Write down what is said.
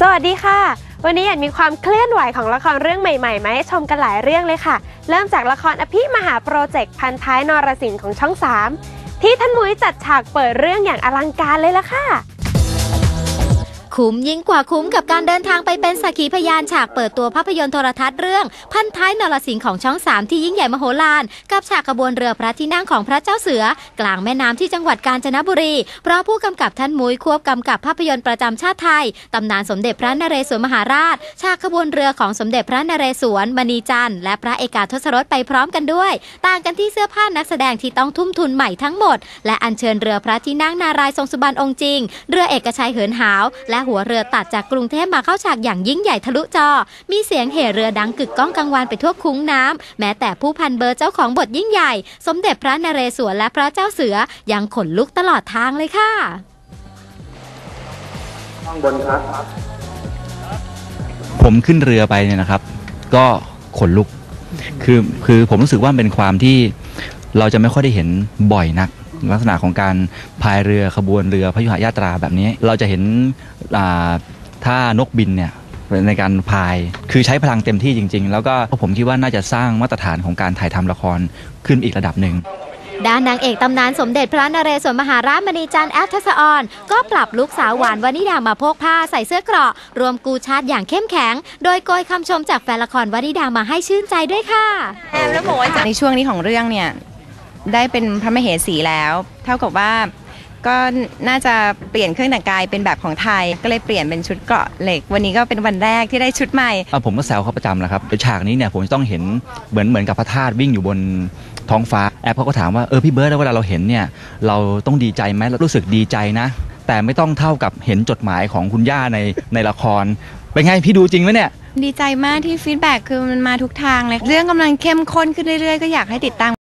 สวัสดีค่ะ วันนี้อยากมีความเคลื่อนไหวของละครเรื่องใหม่ๆมาให้ชมกันหลายเรื่องเลยค่ะ เริ่มจากละครอภิมหาโปรเจกต์พันท้ายนรสิงห์ของช่อง 3 ที่ท่านมุ้ยจัดฉากเปิดเรื่องอย่างอลังการเลยล่ะค่ะ คุ้มยิ่งกว่าคุ้มกับการเดินทางไปเป็นสักขีพยานฉากเปิดตัวภาพยนตร์โทรทัศน์เรื่อง พันท้ายนรสิงห์ของช่องสามที่ยิ่งใหญ่มโหฬารกับฉากขบวนเรือพระที่นั่งของพระเจ้าเสือ กลางแม่น้ำที่จังหวัดกาญจนบุรี เพราะผู้กำกับท่านมุ้ยควบกำกับภาพยนตร์ประจำชาติไทยตำนานสมเด็จพระนเรศวรมหาราช ฉากขบวนเรือของสมเด็จพระนเรศวรมณีจันทร์และพระเอกาทศรถไปพร้อมกันด้วย ต่างกันที่เสื้อผ้านักแสดงที่ต้องทุ่มทุนใหม่ทั้งหมด และอัญเชิญเรือพระที่นั่งนารายทรงสุบรรณองค์จริง เรือเอกชัยเหินหาว และหัวเรือตัดจากกรุงเทพมาเข้าฉากอย่างยิ่งใหญ่ทะลุจอ มีเสียงเห่เรือดังกึกก้องกังวานไปทั่วคุ้งน้ำแม้แต่ผู้พันเบอร์เจ้าของบทยิ่งใหญ่ สมเด็จพระนเรศวรและพระเจ้าเสือยังขนลุกตลอดทางเลยค่ะผมขึ้นเรือไปเนี่ยนะครับ ก็ขนลุก คือคือผมรู้สึกว่ามันเป็นความที่เราจะไม่ค่อยได้เห็นบ่อยนัก ลักษณะของการพายเรือขบวนเรือพระยุหยาตราแบบนี้ เราจะเห็นอ่าท่านกบินเนี่ยในการพาย คือใช้พลังเต็มที่จริง ๆ แล้วก็ผมคิดว่าน่าจะสร้างมาตรฐานของการถ่ายทำละครขึ้นอีกระดับหนึ่งด้านนางเอกตำนานสมเด็จพระนเรศวรมหาราชมณีจันทร์แอฟทัศออน ก็ปรับลุกสาวหวานวานิดามาโพกผ้าใส่เสื้อเกราะ รวมกูชาติอย่างเข้มแข็ง โดยโกยคำชมจากแฟนละครวานิดามาให้ชื่นใจด้วยค่ะในช่วงนี้ของเรื่องเนี่ย ได้เป็นพระมเหสีแล้ว เท่ากับว่าก็น่าจะเปลี่ยนเครื่องแต่งกายเป็นแบบของไทย ก็เลยเปลี่ยนเป็นชุดเกราะเหล็ก วันนี้ก็เป็นวันแรกที่ได้ชุดใหม่อะผมก็แซวเขาประจำแหละครับเดี๋ยวฉากนี้เนี่ยผมจะต้องเห็นเหมือนเหมือนกับพระธาตุวิ่งอยู่บนท้องฟ้าแอปเขาก็ถามว่าเออพี่เบิร์ดแล้วเวลาเราเห็นเนี่ยเราต้องดีใจไหมเรารู้สึกดีใจนะ แต่ไม่ต้องเท่ากับเห็นจดหมายของคุณย่าในในละคร เป็นไงพี่ดูจริงไหมเนี่ย ดีใจมากที่ฟีดแบ็กคือมันมาทุกทางเลย เรื่องกำลังเข้มข้นขึ้นเรื่อยๆ ก็อยากให้ติดตาม